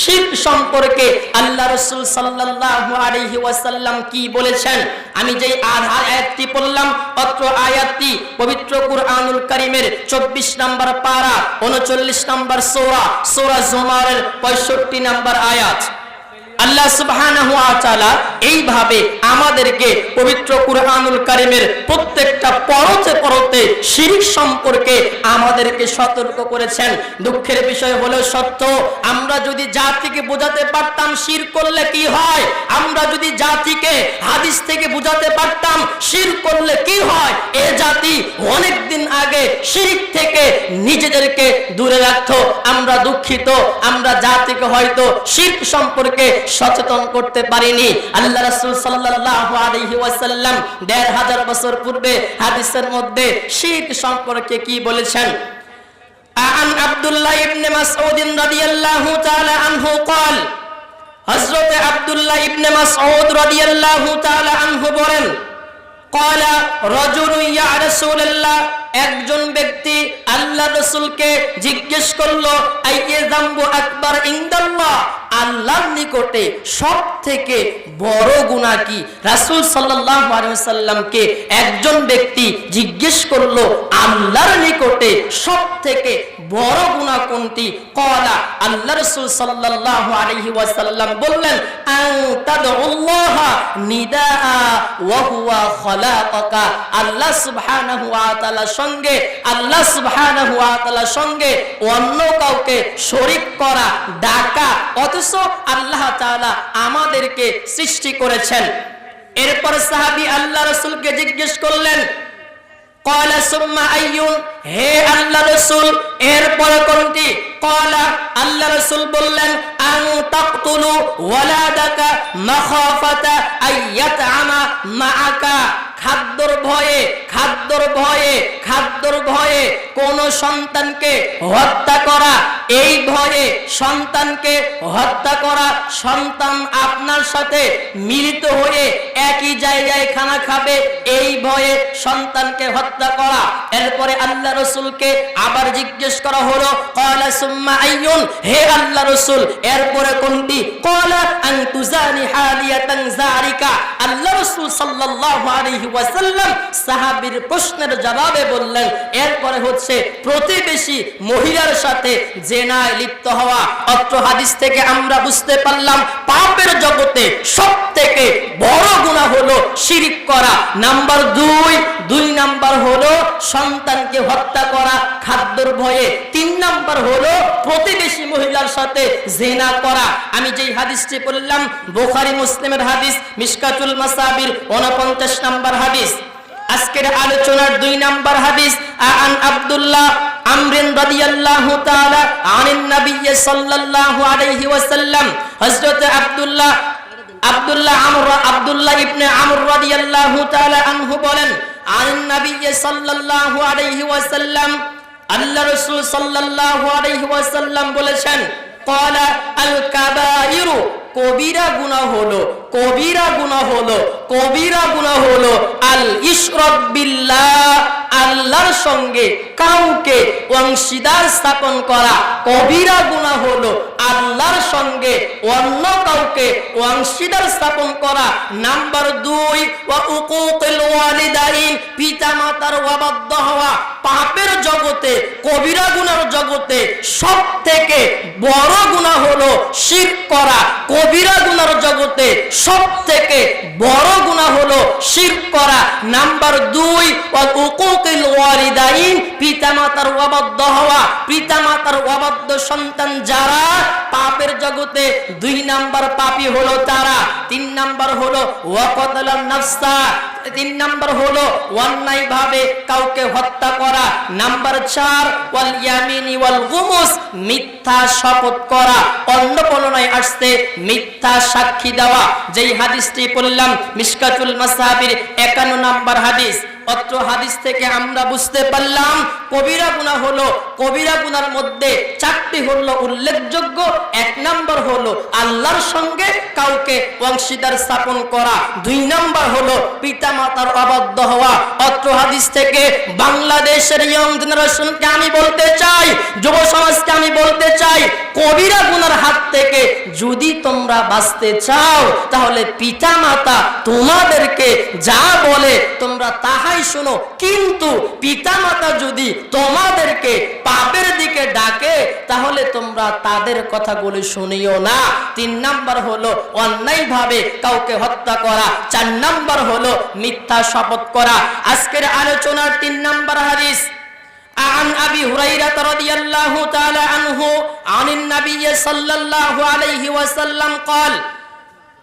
শিরক সম্পর্কে আল্লাহ রসুল সাল্লাল্লাহু আলাইহি ওয়াসাল্লাম কি বলেছেন? আমি যে আধার আয়াতটি পড়লাম, অত্র আয়াতটি পবিত্র কুরআনুল করিমের চব্বিশ নম্বর পাড়া উনচল্লিশ নম্বর সূরা সূরা জুমারের 65 নম্বর আয়াত। আল্লাহ তাআলা এইভাবে আমাদেরকে পবিত্র কুরআনুল কারীমের প্রত্যেকটা পরতে পরতে শিরক সম্পর্কে আমাদেরকে সতর্ক করেছেন। দুঃখের বিষয় হলো সত্য, আমরা যদি জাতিকে বোঝাতে পারতাম শির করলে কি হয়? আমরা যদি জাতিকে হাদিস থেকে বোঝাতে পারতাম শির করলে কি হয়? এ জাতি অনেক দিন আগে শিরিক থেকে নিজেদেরকে দূরে রাখতো। আমরা দুঃখিত, আমরা জাতিকে হয়তো শিরক সম্পর্কে সচেতন করতে পারিনি আল্লাহ রাসূল সাল্লাল্লাহু আলাইহি ওয়াসাল্লাম দেড় হাজার বছর পূর্বে হাদিসের মধ্যে শিরক সম্পর্কে কি বলেছেন عن عبد الله بن مسعود رضي الله تعالى عنه قال হযরত আব্দুল্লাহ ইবনে মাসউদ রাদিয়াল্লাহু তাআলা আনহু বলেন قال رجل يا رسول الله একজন ব্যক্তি আল্লাহ রসুলকে জিজ্ঞেস করলো আইয়ে জাম্বু আকবার ইনদাল্লাহ আল্লাহর নিকটে সব থেকে বড় গুনাহ কি? রাসূল সাল্লামকে একজন ব্যক্তি জিজ্ঞেস করল, আল্লাহর নিকটে সব থেকে বড় গুনাহ কোনটি? কলা, আল্লাহ রাসূল সাল্লাল্লাহু আলাইহি ওয়াসাল্লাম বললেন আল্লাহ সুবহানাহু ওয়া তাআলা সঙ্গে, আল্লাহ সুবহানাহু ওয়া তাআলার সঙ্গে অন্য কাউকে শরীক করা, ডাকা, অথচ আল্লাহ তাআলা আমাদেরকে সৃষ্টি করেছেন। এরপর সাহাবী আল্লাহ রাসূলকে জিজ্ঞেস করলেন রসুল। এরপর কোনটি? কলা আল্লাহ রসুল বললেন, আন তাকতুলু ওয়ালাদাকা খাদ্যর ভয়ে খাদ্যর ভয়ে খাদ্যর ভয়ে কোন সন্তানকে হত্যা করা, এই ভয়ে সন্তানকে হত্যা করা সন্তান আপনার সাথে মিলিত হয়ে একই জায়গায় খানা খাবে, এই ভয়ে সন্তানকে হত্যা করা। এরপরে আল্লাহ রসুলকে আবার জিজ্ঞেস করা হলো কয়লা সুম্মা আইয়ুন? হে আল্লাহ রসুল, এরপরে কোনটি? কয়লা আল্লাহ রসুল আলাইহি ওয়াসাল্লাম সাহাবীর প্রশ্নের জবাবে বললেন, এরপরে হচ্ছে প্রতিবেশী মহিলার সাথে জেনায় লিপ্ত হওয়া। অত্র হাদিস থেকে আমরা বুঝতে পারলাম, পাপের জগতে সব থেকে বড় গুনাহ হলো শিরিক করা। নাম্বার দুই দুই নাম্বার হলো সন্তানকে হত্যা করা খাদ্যর ভয়ে। তিন নাম্বার হলো প্রতিবেশী মহিলার সাথে জেনা করা। আমি যেই হাদিসটি বললাম বোখারি মুসলিমের হাদিস, মিশকাতুল মাসাবির উনপঞ্চাশ নাম্বার হাদিস। আজকের আলোচনার দুই নাম্বার হাদিস, আন আব্দুল্লাহ আমরিন রাদিয়াল্লাহু তাআলা আনিন নবী সাল্লাল্লাহু আলাইহি ওয়াসাল্লাম। হযরত আব্দুল্লাহ আব্দুল্লাহ আমর, আব্দুল্লাহ ইবনে আমর রাদিয়াল্লাহু তাআলা আনহু বলেন, আনিন নবী সাল্লাল্লাহু আলাইহি ওয়াসাল্লাম, আল্লাহ রাসূল সাল্লাল্লাহু আলাইহি ওয়াসাল্লাম বলেছেন, ক্বালা আল কাবাইরু কবিরা গুনা হলো কবিরা গুনা হলো কবিরা গুনা হলো আল ইশরাক বিল্লাহ। আল্লাহর সঙ্গে কাউকে অংশীদার স্থাপন করা কবিরা গুনাহ হলো আল্লাহর সঙ্গে অন্য কাউকে অংশীদার স্থাপন করা। নাম্বার দুই ওয়ালিদাইন, পিতামাতার অবাধ্য হওয়া। পাপের জগতে, কবিরা জগতে সব থেকে বড় গুনাহ হলো শিরক করা। কবিরা জগতে সব থেকে বড় শিরক করা। নাম্বার দুই উকুকুল ওয়ালিদাইন, পিতামাতার অবাধ্য হওয়া। পিতামাতার অবাধ্য সন্তান যারা, পাপের জগতে দুই নাম্বার হলো তারা। তিন নাম্বার হলো ওয়াকতালান নাফসা। তিন নাম্বার হলো অন্যায় ভাবে কাউকে হত্যা করা। নাম্বার চার, ওয়াল ইয়ামিনি ওয়াল গুমুস, মিথ্যা শপথ করা। অন্য বর্ণনায় আসছে মিথ্যা সাক্ষী দেওয়া। যেই হাদিসটি পড়লাম মিশকাতুল মাসাবির একান্ন নাম্বার হাদিস। অত্র হাদিস থেকে আমরা বুঝতে পারলাম, কবিরা গুনাহ হলো, কবিরা গুনার মধ্যে চারটি হলো উল্লেখযোগ্য, এক নাম্বার হলো আল্লাহর সঙ্গে কাউকে অংশীদার স্থাপন করা, দুই নাম্বার হলো পিতা মাতার অবাধ্য হওয়া। অত্র হাদিস থেকে বাংলাদেশের ইয়ং জেনারেশনকে আমি বলতে চাই, যুব সমাজকে আমি কবিরা গুনার হাত থেকে যদি তোমরা বাঁচতে চাও, তাহলে পিতা মাতা তোমাদেরকে যা বলে তোমরা তাহাই শোনো। কিন্তু পিতা মাতা যদি তোমাদেরকে পাপের দিকে ডাকে, তাহলে তোমরা তাদের কথাগুলি শুনিও না। তিন নাম্বার হলো অন্যায় ভাবে কাউকে হত্যা করা। চার নাম্বার হলো মিথ্যা শপথ করা। আজকের আলোচনার তিন নাম্বার হাদিস عن أبي هريرة رضي الله تعالى عنه عن النبي صلى الله عليه وسلم قال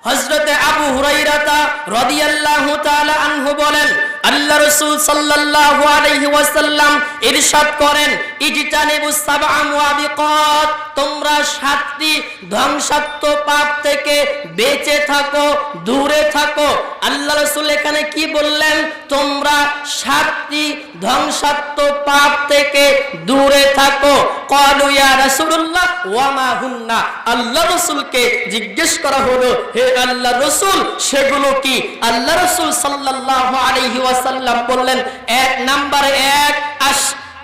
হজরতে আবু হুরাইরাতা রাদিয়াল্লাহু তাআলা আনহু বলেন আল্লাহ রাসূল সাল্লাল্লাহু আলাইহি ওয়াসাল্লাম ইরশাদ করেন ইজতানিবুস সাবআ মুআবিকাত তোমরা সাতটি ধ্বংসাত্মক পাপ থেকে বেঁচে থাকো, দূরে থাকো। আল্লাহ রাসূল এখানে কি বললেন? তোমরা সাতটি ধ্বংসাত্মক পাপ থেকে দূরে থাকো। ক্বালু ইয়া রাসূলুল্লাহ, ওয়া মা হুন্না? আল্লাহ রাসূলকে জিজ্ঞেস করা হলো, হে আল্লাহ রসুল, সেগুলো কি? আল্লাহ রসুল সাল্লাল্লাহু আলাইহি ওয়াসাল্লাম বললেন এক নাম্বার এক আশ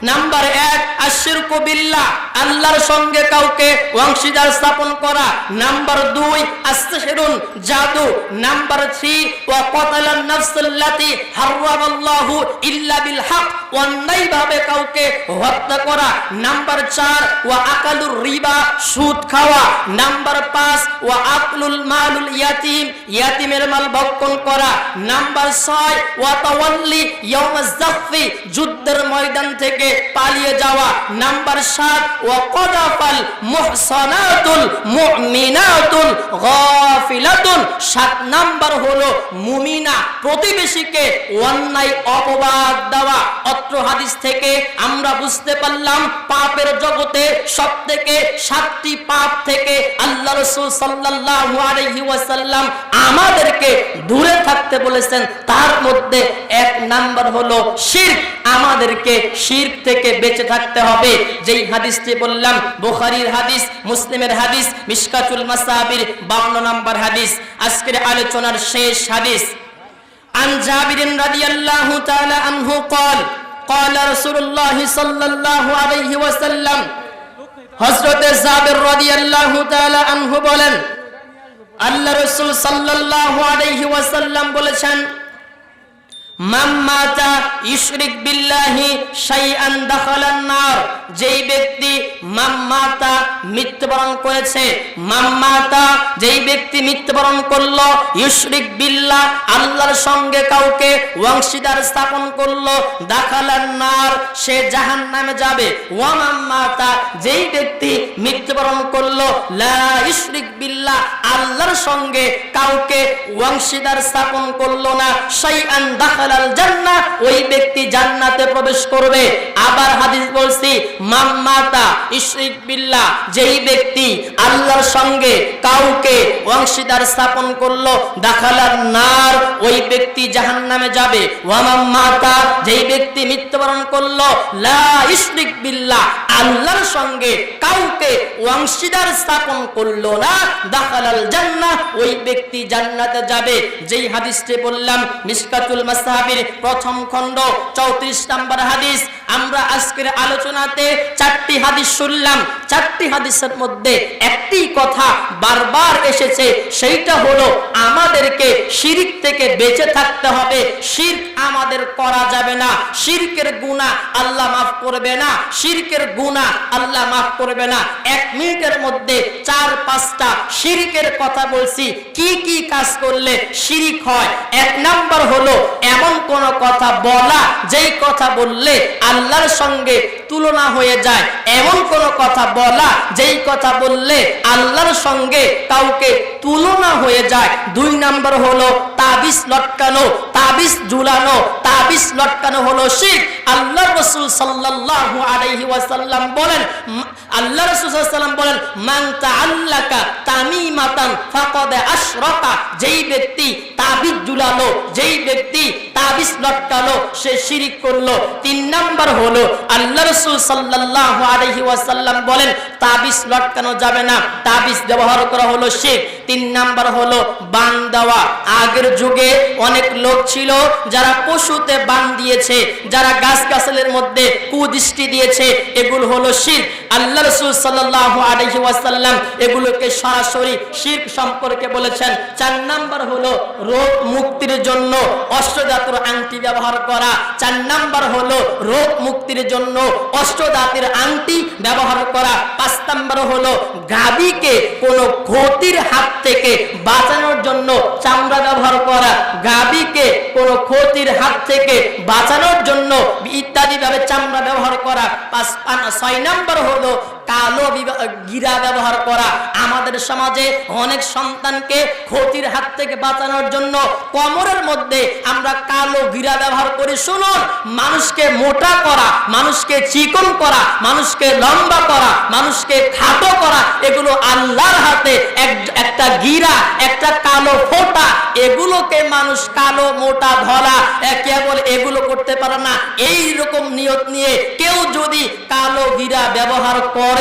নাম্বার এক আশিরকু বিল্লাহ, আল্লাহর সঙ্গে কাউকে অংশীদার স্থাপন করা। নাম্বার দুই আস্তাহিরুন জাদু। নাম্বার থ্রি, ওয়া কতালান নাফসাল্লাতি হারামাল্লাহু ইল্লা বিল হক অন্যায়ভাবে কাউকে হত্যা করা। নাম্বার চার, ওয়া আকালুর রিবা, সুদ খাওয়া। নাম্বার পাঁচ, ওয়া আকলুল মালুল ইয়াতিম, ইয়াতিমের মাল ভক্ষণ করা। নাম্বার ছয়, ওয়া তাওয়াল্লি ইয়াউমাজ জাফি যুদ্ধের ময়দান থেকে পালিয়ে যাওয়া। নাম্বার সাত ওয়া কদাফাল মুহসানাতুল মুমিনাতুল গাফিলাতুন। সাত নাম্বার হলো মুমিনা প্রতিবেশীকে অন্যায় অপবাদ দেওয়া। অত্র হাদিস থেকে আমরা বুঝতে পারলাম, পাপের জগতে সব থেকে সাতটি পাপ থেকে আল্লাহ রসুল সাল্লাল্লাহু আলাইহি ওয়াসাল্লাম আমাদেরকে দূরে থাকতে বলেছেন। তার মধ্যে এক নাম্বার হলো শিরক। আমাদেরকে শিরক থেকে বেঁচে থাকতে হবে যেই হাদিসটি বললাম বুখারীর হাদিস মুসলিমের হাদিস মিশকাতুল মাসাবির 52 নম্বর হাদিস আজকের আলোচনার শেষ হাদিস عن جابر رضي الله تعالى عنه قال قال رسول الله صلى الله عليه وسلم হযরত জাবির রাদিয়াল্লাহু তাআলা আনহু বলেন আল্লাহ রাসূল সাল্লাল্লাহু আলাইহি ওয়াসাল্লাম বলেছেন যেই ব্যক্তি করেছে মাম্মাতা করল সঙ্গে কাউকে অংশীদার স্থাপন করল, দাখালান নার, সে জাহান্নামে যাবে। ওয়া মাম্মাতা যেই ব্যক্তি মৃত্যুবরণ করল, লা ইশরিক আল্লাহর সঙ্গে কাউকে অংশীদার স্থাপন করল না, শাইআন ওই ব্যক্তি জান্নাতে প্রবেশ করবে। আবার হাদিস বলছি মাম্মাতা ইশরিক বিল্লাহ যেই ব্যক্তি আল্লাহর সঙ্গে কাউকে অংশীদার স্থাপন করল নার, ওই ব্যক্তি যাবে। যেই ব্যক্তি মৃত্যুবরণ করল ইশরিক আল্লাহর সঙ্গে কাউকে অংশীদার স্থাপন করল না। ওই ব্যক্তি জান্নাতে যাবে। যেই হাদিসটি বললাম, মিসকাতুল মাসাহাবির প্রথম খণ্ড চৌত্রিশ নম্বর হাদিস আমরা আজকের আলোচনাতে চারটি হাদিস শুনলাম। চারটি হাদিসের মধ্যে একটি কথা বারবার এসেছে, সেইটা হলো আমাদেরকে শিরিক থেকে বেঁচে থাকতে হবে। শিরক আমাদের করা যাবে না। শিরকের গুনাহ আল্লাহ মাফ করবে না। শিরকের গুনাহ আল্লাহ মাফ করবে না। এক মিনিটের মধ্যে চার পাঁচটা শিরিকের কথা বলছি। কি কি কাজ করলে শিরিক হয়? এক নাম্বার হলো, এমন কোন কথা বলা, যেই কথা বললে আল্লাহর সঙ্গে তুলনা হয়ে যায়। এমন কোন কথা বলা, যেই কথা বললে আল্লাহর সঙ্গে কাউকে তুলনা হয়ে যায়। দুই নাম্বার হলো তাবিজ লটকানো, তাবিজ ঝুলানো, তাবিজ লটকানো হলো শিখ আল্লাহ রসুল সাল্লাল্লাহু আলাইহি ওয়াসাল্লাম বলেন আল্লাহ রসুল সাল্লাম বলেন, মান তাআল্লাকা তামিমাতান ফাকাদ আশরাকা যেই ব্যক্তি তাবিজ ঝুলালো, যেই ব্যক্তি তাবিজ লটকালো, সে শিরিক করল। তিন নাম্বার হলো, আল্লাহ রসুল সাল্লাল্লাহু আলাইহি ওয়াসাল্লাম বলেন লটকানো যাবে না। ব্যবহার করা হলো তিন নাম্বার হলো, বান দেওয়া। আগের যুগে অনেক লোক ছিল যারা পশুতে বান দিয়েছে, যারা গাছ গাছালের মধ্যে কুদৃষ্টি দিয়েছে, এগুলো হলো শির। আল্লাহ রসুল সাল্লাল্লাহু আলাইহি ওয়াসাল্লাম এগুলোকে সরাসরি শির সম্পর্কে বলেছেন। চার নাম্বার হলো, রোগ মুক্তির জন্য আংটি ব্যবহার করা। চার নাম্বার হলো রোগ মুক্তির জন্য অষ্টদাতের আংটি ব্যবহার করা। পাঁচ নাম্বার হলো গাবিকে কোনো ক্ষতির হাত থেকে বাঁচানোর জন্য চামড়া ব্যবহার করা। গাবিকে কোনো ক্ষতির হাত থেকে বাঁচানোর জন্য ইত্যাদি ভাবে চামড়া ব্যবহার করা। পাঁচ, ছয় নাম্বার হলো কালো গিরা ব্যবহার করা আমাদের সমাজে অনেক সন্তানকে ক্ষতির হাত থেকে বাঁচানোর জন্য কমরের মধ্যে আমরা কালো গিরা ব্যবহার করি। শুনুন, মানুষকে মোটা করা, মানুষকে চিকন করা, মানুষকে লম্বা করা, মানুষকে খাটো করা, এগুলো আল্লাহর হাতে এক- একটা গিরা, একটা কালো ফোঁটা, এগুলোকে মানুষ কালো, মোটা, ধরা কেবল এগুলো করতে পারে না। এই রকম নিয়ত নিয়ে কেউ যদি কালো গিরা ব্যবহার করে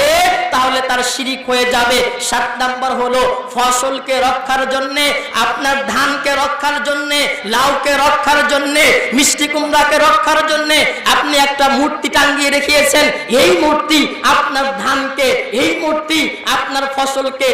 তাহলে তার শিরিক হয়ে যাবে। সাত নাম্বার হলো ফসলকে রক্ষার জন্য, আপনার ধানকে রক্ষার জন্য, লাউকে রক্ষার জন্য, মিষ্টি কুমড়াকে রক্ষার জন্য আপনি একটা মূর্তি টাঙ্গিয়ে রেখেছেন। এই মূর্তি আপনার ধানকে, এই মূর্তি আপনার ফসলকে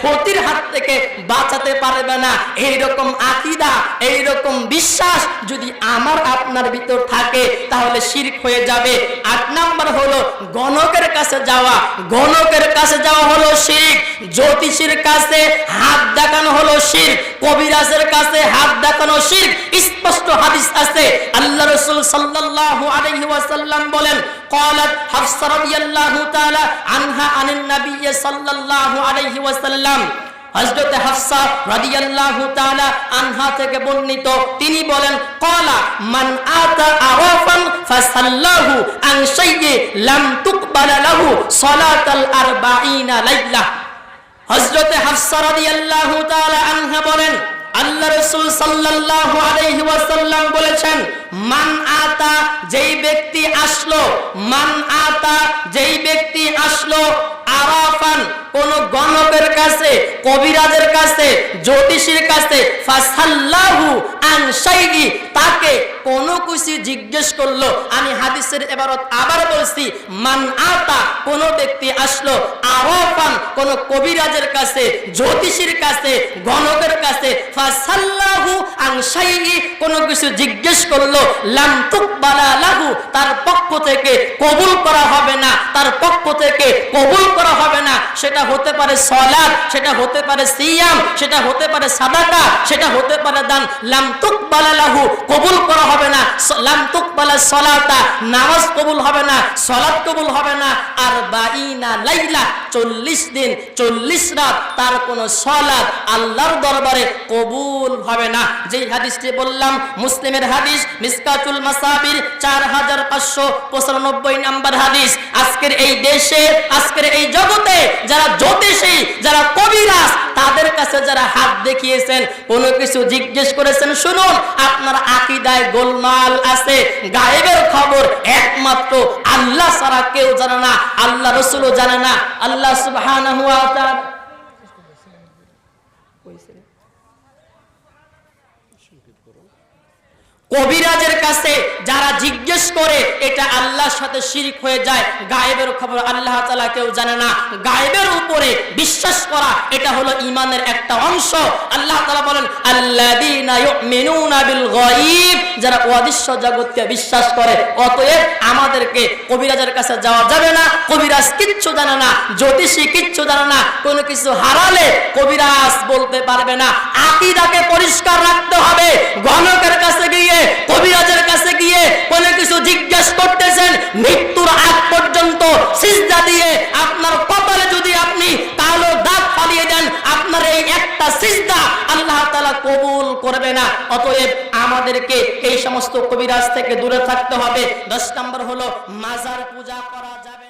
ক্ষতির হাত থেকে বাঁচাতে পারবে না। এই রকম আকিদা এই রকম বিশ্বাস যদি আমার আপনার ভিতর থাকে, তাহলে শিরক হয়ে যাবে। আট নাম্বার হলো গণকের কাছে যাওয়া। গণকের কাছে যাওয়া হলো শির জ্যোতিষীর কাছে হাত দেখানো হলো শির কবিরাজের কাছে হাত দেখানো শির স্পষ্ট হাদিস আছে আল্লাহ রাসূল সাল্লাল্লাহু আলাইহি ওয়াসাল্লাম বলেন قالت حفصه رضي الله تعالى عنها عن النبي صلى الله عليه وسلم হযরত হাফসা রাদিয়াল্লাহু তাআলা আনহা থেকে বর্ণিত। তিনি বলেন, ক্বালা মান আতা আরাফান ফাসাল্লাহু আন শাইয়্যি লাম তুকবালা লাহু সালাতাল আরবাঈনা লাইলা। হযরত হাফসা রাদিয়াল্লাহু তাআলা আনহা বলেন, আল্লাহ রাসূল সাল্লাল্লাহু আলাইহি ওয়াসাল্লাম বলেছেন, মান আতা যেই ব্যক্তি আসলো, মান আতা যেই ব্যক্তি আসলো কাছে, কবিরাজের কাছে, জ্যোতিষীর কাছে, ফাসাল্লাহু আন শাইই, তাকে কোনো কিছু জিজ্ঞেস করল। আমি হাদিসের এবারত আবার বলছি, মান আতা, কোন ব্যক্তি আসলো আরাফান, কোন কবিরাজের কাছে, জ্যোতিষীর কাছে, গণকের কাছে, ফাসাল্লাহু আন শাইই, কোন কিছু জিজ্ঞেস করল, লাম তুকবালা লাহু, তার পক্ষ থেকে কবুল করা হবে না, তার পক্ষ থেকে কবুল করা হবে না। সেটা হতে পারে সলাদ সেটা হতে পারে সিয়াম, সেটা হতে পারে সাদাকা, সেটা হতে পারে দান। লাম লাহু, কবুল করা হবে না। স- লাম তুকবালা সলাতা, নামাজ কবুল হবে না সলাদ কবুল হবে না। আর বাইনা লাইলা, চল্লিশ দিন, চল্লিশ রাত তার কোনো সলাদ আল্লাহর দরবারে কবুল হবে না। যেই হাদিসটি বললাম, মুসলিমের হাদিস, মিসকাতুল মাসাবির চার হাজার পাঁচশো পঁচানব্বই নাম্বার হাদিস, আজকের এই দেশে, আজকের এই জগতে যারা জ্যোতিষী, যারা কবিরাজ, তাদের কাছে যারা হাত দেখিয়েছেন, কোনো কিছু জিজ্ঞেস করেছেন, শুনুন, আপনার আকিদায় গোলমাল আছে, গায়েবের খবর একমাত্র আল্লাহ ছাড়া কেউ জানে না, আল্লাহ রসুলও জানে না, আল্লাহ তাআলা। কবিরাজের কাছে যারা জিজ্ঞেস করে, এটা আল্লাহর সাথে শিরিক হয়ে যায়, গায়েবের খবর আল্লাহ তাআলা কেউ জানে না। গায়েবের উপরে বিশ্বাস করা, এটা হলো ইমানের একটা অংশ। আল্লাহ তাআলা বলেন গায়ব যারা অদৃশ্য জগৎকে বিশ্বাস করে, অতএব আমাদেরকে কবিরাজের কাছে যাওয়া যাবে না, কবিরাজ কিচ্ছু জানে না, জ্যোতিষী কিচ্ছু জানে না, কোনো কিছু হারালে কবিরাজ বলতে পারবে না। আকিদাকে পরিষ্কার রাখতে হবে, গণকের কাছে গিয়ে কবিরাজের কাছে গিয়ে কোনো কিছু জিজ্ঞেস করতেছেন, মৃত্যুর আগ পর্যন্ত সিজদা দিয়ে আপনার কপালে যদি আপনি কালো দাগ ফালিয়ে দেন, আপনার এই একটা সিজদা আল্লাহ তাআলা কবুল করবে না। অতএব আমাদেরকে এই সমস্ত কবিরাজ থেকে দূরে থাকতে হবে। দশ নম্বর হলো মাজার পূজা করা যাবে